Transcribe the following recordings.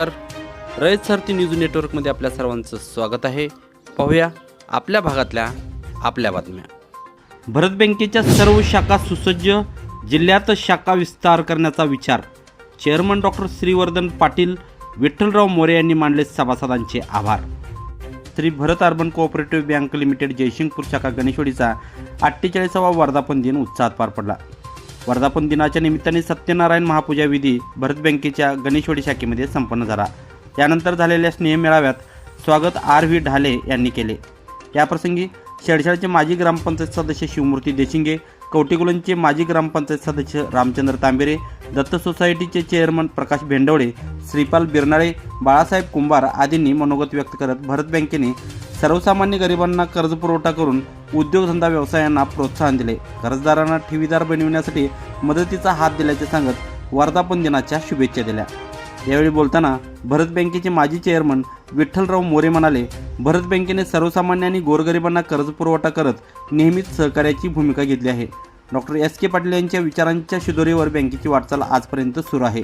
तर रयत सारथी न्यूज नेटवर्कमध्ये आपल्या सर्वांचं स्वागत आहे. पाहूया आपल्या भागातल्या आपल्या बातम्या. भरत बँकेच्या सर्व शाखा सुसज्ज जिल्ह्यात शाखा विस्तार करण्याचा विचार. चेअरमन डॉक्टर श्रीवर्धन पाटील विठ्ठलराव मोरे यांनी मांडले सभासदांचे आभार. Shri Bharat Urban Cooperative Bank Limited Jaysingpur शाखा गणेशवाडीचा अठ्ठेचाळीसावा वर्धापन दिन उत्साहात पार पडला. वर्धापन दिनाच्या निमित्ताने सत्यनारायण महापूजा विधी भरत बँकेच्या गणेशवाडी शाखेमध्ये संपन्न झाला. त्यानंतर झालेल्या स्नेहमेळाव्यात स्वागत आर व्ही ढाले यांनी केले. याप्रसंगी शेडशाळचे माजी ग्रामपंचायत सदस्य शिवमूर्ती देशिंगे कवटेकुलनचे माजी ग्रामपंचायत सदस्य रामचंद्र तांबेरे दत्त सोसायटीचे चेअरमन प्रकाश भेंडवडे श्रीपाल बिरनाळे बाळासाहेब कुंभार आदींनी मनोगत व्यक्त करत भरत बँकेने सर्वसामान्य गरिबांना कर्ज पुरवठा करून उद्योगधंदा व्यवसायांना प्रोत्साहन दिले. कर्जदारांना ठेवीदार बनविण्यासाठी मदतीचा हात दिल्याचे सांगत वर्धापन दिनाच्या शुभेच्छा दिल्या. यावेळी बोलताना भरत बँकेचे माजी चेअरमन विठ्ठलराव मोरे म्हणाले भरत बँकेने सर्वसामान्य आणि गोरगरिबांना कर्जपुरवठा करत नेहमीच सहकार्याची भूमिका घेतली आहे. Doctor S. के. पाटील यांच्या विचारांच्या शिदोरीवर बँकेची वाटचाल आजपर्यंत सुरू आहे.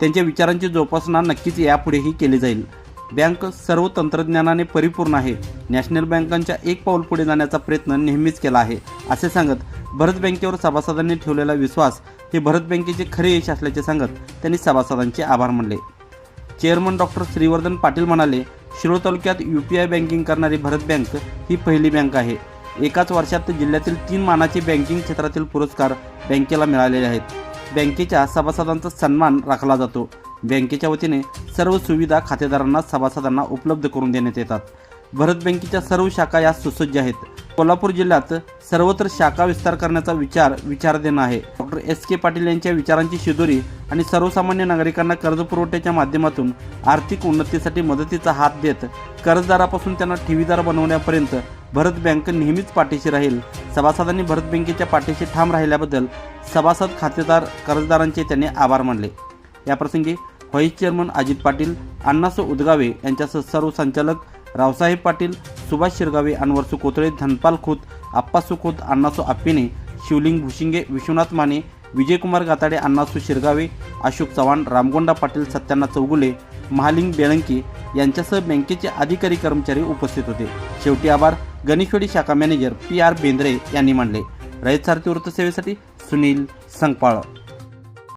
त्यांच्या विचारांची जोपासना नक्कीच यापुढेही केली जाईल. बँक सर्व तंत्रज्ञानाने परिपूर्ण आहे. नॅशनल बँकांच्या एक पाऊल पुढे जाण्याचा प्रयत्न नेहमीच केला आहे असे सांगत भरत बँकेवर सभासदांनी ठेवलेला विश्वास हे भरत बँकेचे खरे यश असल्याचे सांगत त्यांनी सभासदांचे आभार मानले. चेअरमन डॉक्टर श्रीवर्धन पाटील म्हणाले शिरोळ तालुक्यात यू पी आय बँकिंग करणारी भरत बँक ही पहिली बँक आहे. एकाच वर्षात जिल्ह्यातील तीन मानाचे बँकिंग क्षेत्रातील पुरस्कार बँकेला मिळालेले आहेत. बँकेच्या सभासदांचा सन्मान राखला जातो. बँकेच्या वतीने सर्व सुविधा खातेदारांना सभासदांना उपलब्ध करून देण्यात येतात. भरत बँकेच्या सर्व शाखा या सुसज्ज आहेत. कोल्हापूर जिल्ह्यात सर्वत्र शाखा विस्तार करण्याचा विचार विचारधीन आहे. डॉक्टर एस के पाटील यांच्या विचारांची शिदोरी आणि सर्वसामान्य नागरिकांना कर्जपुरवठ्याच्या माध्यमातून आर्थिक उन्नतीसाठी मदतीचा हात देत कर्जदारापासून त्यांना ठेवीदार बनवण्यापर्यंत भरत बँक नेहमीच पाठीशी राहील. सभासदांनी भरत बँकेच्या पाठीशी ठाम राहिल्याबद्दल सभासद खातेदार कर्जदारांचे त्यांनी आभार मानले. याप्रसंगी व्हाईस चेअरमन अजित पाटील अण्णासो उदगावे यांच्यासह सर्व संचालक रावसाहेब पाटील सुभाष शिरगावे अनवरसू कोथळे धनपाल खोत आप्पा खोत अण्णासो आप्पिने शिवलिंग भुशिंगे विश्वनाथ माने विजयकुमार गाताडे अण्णासू शिरगावे अशोक चव्हाण रामगोंडा पाटील सत्यानाथ चौगुले महालिंग बेळंकी यांच्यासह बँकेचे अधिकारी कर्मचारी उपस्थित होते. शेवटी आभार. गणेशवाडी शाखा मॅनेजर पी आर बेंद्रे यांनी मानले. रयत सारथी वृत्तसेवेसाठी सुनील संगपाळ